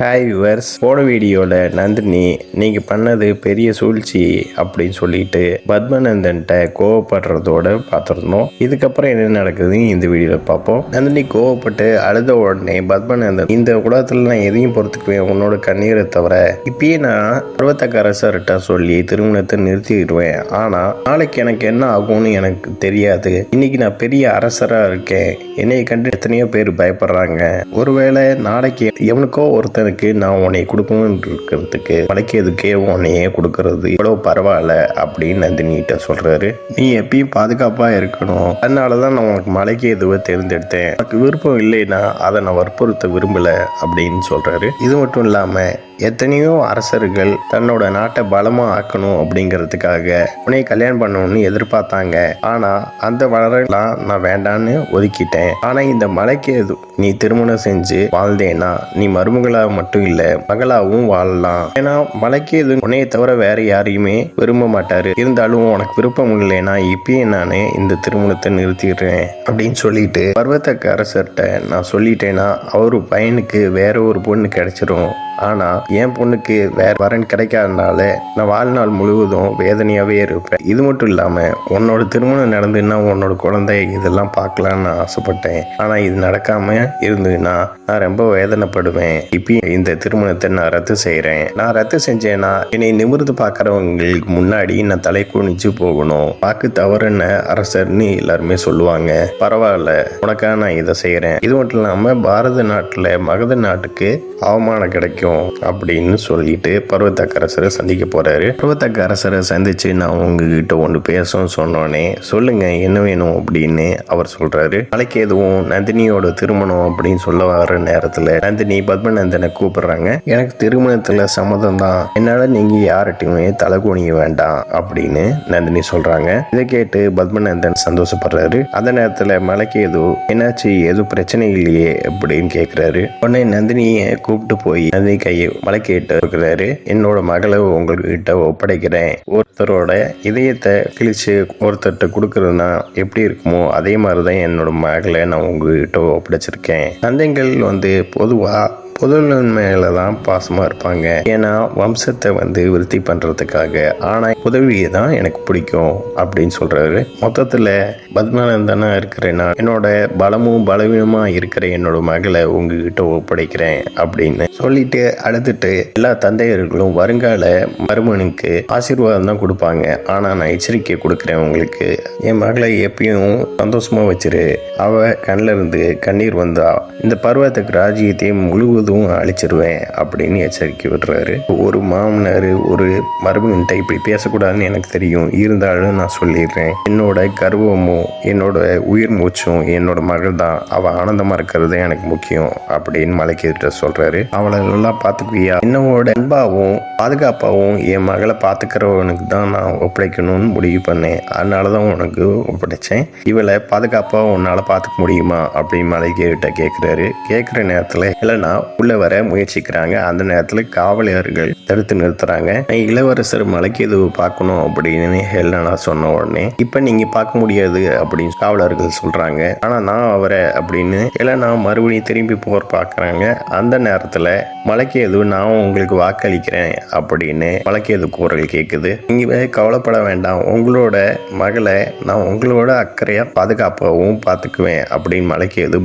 Hi viewers போன வீடியோவில் நந்தினி நீங்கள் பண்ணது பெரிய சூழ்ச்சி அப்படின்னு சொல்லிட்டு பத்மநந்தன்கிட்ட கோவப்படுறதோட பார்த்துருந்தோம். இதுக்கப்புறம் என்ன நடக்குதுன்னு இந்த வீடியோவில் பார்ப்போம். நந்தினி கோவப்பட்டு அழுத உடனே பத்மநந்தன் இந்த உலகத்தில் நான் எதையும் பொறுத்துக்குவேன். உன்னோட கண்ணீரை தவிர இப்பயே நான் பருவத்தக்கரசர்கிட்ட சொல்லி திருமணத்தை நிறுத்திடுவேன். ஆனால் நாளைக்கு எனக்கு என்ன ஆகும்னு எனக்கு தெரியாது. இன்னைக்கு நான் பெரிய அரசராக இருக்கேன். என்னையை கண்டு எத்தனையோ பேர் பயப்படுறாங்க. ஒருவேளை நாளைக்கு எவனுக்கோ ஒருத்தனுக்கு நான் உன்னை கொடுக்கணும்னு இருக்கிறதுக்கு மலைக்கிறதுக்கே உன்னையே கொடுக்கறது? இவ்வளோ பரவாயில்ல அப்படின்னு நந்தினிகிட்ட சொல்கிறாரு நீ எப்பயும் பாதுகாப்பாக இருக்கணும். அதனால தான் நான் உனக்கு மலைக்கு எதுவை தேர்ந்தெடுத்தேன். உனக்கு விருப்பம் இல்லைன்னா அதை நான் வற்புறுத்த விரும்பல அப்படின்னு சொல்கிறாரு இது மட்டும் இல்லாமல் எத்தனையோ அரசர்கள் தன்னோட நாட்டை பலமாக ஆக்கணும் அப்படிங்கிறதுக்காக உன்னை கல்யாணம் பண்ணணும்னு எதிர்பார்த்தாங்க. ஆனால் அந்த வளரெல்லாம் நான் வேண்டான்னு ஒதுக்கிட்டேன். ஆனால் இந்த மலைக்கு எது நீ திருமணம் செஞ்சு வாழ்ந்தேன்னா நீ மருமகளா மட்டும் இல்ல மகளாவும் வாழலாம். ஏன்னா மலைக்கு எது உன்னைய தவிர வேற யாரையுமே விரும்ப மாட்டாரு. இருந்தாலும் உனக்கு விருப்பம் இல்லைன்னா இப்பயே நானே இந்த திருமணத்தை நிறுத்திடுறேன் அப்படின்னு சொல்லிட்டு பர்வத்தக்க அரசர்கிட்ட நான் சொல்லிட்டேன்னா அவரு பையனுக்கு வேற ஒரு பொண்ணு கிடைச்சிரும். ஆனா என் பொண்ணுக்கு வேற வரன் கிடைக்காதனால நான் வாழ்நாள் முழுவதும் வேதனையாவே இருப்பேன். இது மட்டும் இல்லாம உன்னோட திருமணம் நடந்துன்னா உன்னோட குழந்தை இதெல்லாம் பார்க்கலான்னு ஆசைப்பட்டேன். ஆனா இது நடக்காம இருந்ததுன்னா நான் ரொம்ப வேதனைப்படுவேன். இப்பயும் இந்த திருமணத்தை நான் ரத்து செய்கிறேன் நான் ரத்து செஞ்சேன்னா என்னை நிமிர்ந்து பார்க்குறவங்களுக்கு முன்னாடி நான் தலை குனிச்சு போகணும். வாக்கு தவறுன அரசர்னு எல்லாருமே சொல்லுவாங்க. பரவாயில்ல உனக்காக நான் இதை செய்கிறேன் இது மட்டும் இல்லாமல் பாரத நாட்டில் மகத நாட்டுக்கு அவமானம் கிடைக்கும் அப்படின்னு சொல்லிட்டு பருவத்தக்கரசரை சந்திக்க போகிறாரு பருவத்தக்கரசரை சந்திச்சு நான் உங்ககிட்ட ஒன்று பேசணும் சொன்னோன்னே சொல்லுங்கள் என்ன வேணும் அப்படின்னு அவர் சொல்கிறாரு நாளைக்கு எதுவும் நந்தினியோட திருமணம் அப்படின்னு சொல்ல வர நேரத்தில் நந்தினி பத்மநந்தனை கூப்பிடுறாங்க. எனக்கு திருமணத்தில் சம்மதம் தான் என்னால் நீங்கள் யார்கிட்டையுமே தலை குனிய வேண்டாம் அப்படின்னு நந்தினி சொல்கிறாங்க இதை கேட்டு பத்மநந்தன் சந்தோஷப்படுறாரு. அந்த நேரத்தில் மலைக்கு ஏதோ என்னாச்சு? எதுவும் பிரச்சனை இல்லையே? அப்படின்னு கேட்குறாரு உடனே நந்தினியை கூப்பிட்டு போய் நந்தினி கையை மலைக்கிட்ட இருக்கிறாரு என்னோட மகளை உங்ககிட்ட ஒப்படைக்கிறேன். ஒருத்தரோட இதயத்தை கிழிச்சு ஒருத்தர்கிட்ட கொடுக்குறதுனா எப்படி இருக்குமோ அதே மாதிரி தான் என்னோட மகளை நான் உங்ககிட்ட ஒப்படைச்சிருக்கேன். சந்தைகள் வந்து பொதுவாக புதல்வன் மேலே தான் பாசமாக இருப்பாங்க. ஏன்னா வம்சத்தை வந்து விருத்தி பண்ணுறதுக்காக ஆனால் உதவியை தான் எனக்கு பிடிக்கும் அப்படின்னு சொல்கிறாரு மொத்தத்தில் பத்மநந்தனா இருக்கிறேன்னா என்னோட பலமும் பலவீனமாக இருக்கிற என்னோட மகளை உங்ககிட்ட ஒப்படைக்கிறேன் அப்படின்னு சொல்லிட்டு அடுத்துட்டு எல்லா தந்தையர்களும் வருங்கால மருமனுக்கு ஆசீர்வாதம் தான் கொடுப்பாங்க. ஆனால் நான் எச்சரிக்கை கொடுக்குறேன் உங்களுக்கு. என் மகளை எப்பயும் சந்தோஷமாக வச்சிரு. அவ கண்ணில் இருந்து கண்ணீர் வந்தா இந்த பருவத்துக்கு ராஜ்யத்தையும் முழுவதும் அழிச்சிருவேன் அப்படின்னு எச்சரிக்கை விடுறாரு. ஒரு மாமனார் ஒரு மருமகன்கிட்ட இப்படி பேசக்கூடாதுன்னு எனக்கு தெரியும். இருந்தாலும் நான் சொல்லிடுறேன். என்னோட கர்வமும் என்னோட உயிர் மூச்சும் என்னோட மகள் தான். அவள் ஆனந்தமாக இருக்கிறது எனக்கு முக்கியம் அப்படின்னு மலைக்கிட்ட சொல்கிறாரு அவளை நல்லா பார்த்துக்குவியா? என்னோட அன்பாவும் பாதுகாப்பாகவும் என் மகளை பார்த்துக்கிறவனுக்கு தான் நான் ஒப்படைக்கணும்னு முடிவு பண்ணேன். அதனால தான் உனக்கு ஒப்படைச்சேன். இவளை பாதுகாப்பாக உன்னால் பார்த்துக்க முடியுமா? அப்படின்னு மலைக்கிட்ட கேட்குறாரு கேட்குற நேரத்தில் இல்லைன்னா உள்ளே வர முயற்சிக்கிறாங்க. அந்த நேரத்தில் காவலர்கள் தடுத்து நிறுத்துறாங்க. இளவரசர் மலைக்கு இது பார்க்கணும் அப்படின்னு ஹெல்லனா சொன்ன உடனே இப்போ நீங்கள் பார்க்க முடியாது அப்படின்னு காவலர்கள் சொல்கிறாங்க ஆனால் நான் அவரை அப்படின்னு ஹெலனா மறுபடியும் திரும்பி போர் பார்க்குறாங்க. அந்த நேரத்தில் மலைக்கு எது நான் உங்களுக்கு வாக்களிக்கிறேன் அப்படின்னு மலைக்கு எது குரல் கேட்குது நீங்கள் கவலைப்பட வேண்டாம். உங்களோட மகளை நான் உங்களோட அக்கறையாக பாதுகாப்பாகவும் பார்த்துக்குவேன் அப்படின்னு மலைக்கு எது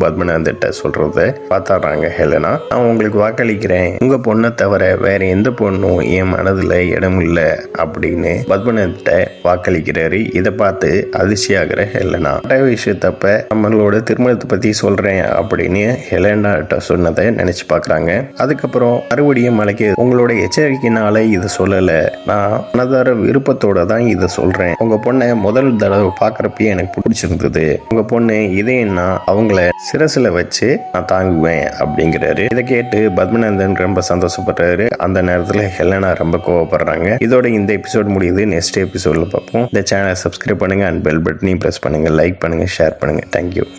சொல்கிறத பார்த்தாடுறாங்க ஹெலனா. நான் உங்களுக்கு வாக்களிக்கிறேன். உங்கள் பொண்ணை தவிர வேற எந்த பொண்ணும் என் மனதில் இடம் இல்லை அப்படின்னு பத்மநாதன்கிட்ட வாக்களிக்கிறாரு. இதை பார்த்து அதிர்ச்சியாகிற ஹெலனா மற்ற விஷயத்தப்ப நம்மளோட திருமணத்தை பற்றி சொல்கிறேன் அப்படின்னு ஹெலனாட்ட சொன்னதை நினச்சி பார்க்குறாங்க. அதுக்கப்புறம் மறுபடியும் மலைக்கு உங்களோட எச்சரிக்கையினால இதை சொல்லலை. நான் மனதார விருப்பத்தோட தான் இதை சொல்கிறேன் உங்கள் பொண்ணை முதல் தடவை பார்க்குறப்பயே எனக்கு பிடிச்சிருந்தது. உங்கள் பொண்ணு இதேன்னா அவங்கள சிரசில் வச்சு நான் தாங்குவேன் அப்படிங்கிறாரு. இதை கேட்டு பத்மநந்தன் ரொம்ப சந்தோஷப்படுறாரு அந்த நேரத்தில் ஹெலனா ரொம்ப கோவப்படுறாங்க. இதோட இந்த எபிசோட் முடியுது. நெக்ஸ்ட் எபிசோடில் பார்ப்போம். இந்த சேனலை சப்ஸ்கிரைப் பண்ணுங்கள் அண்ட் பெல் பட்டனையும் ப்ரெஸ் பண்ணுங்கள் லைக் பண்ணுங்கள் ஷேர் பண்ணுங்கள் தேங்க்யூ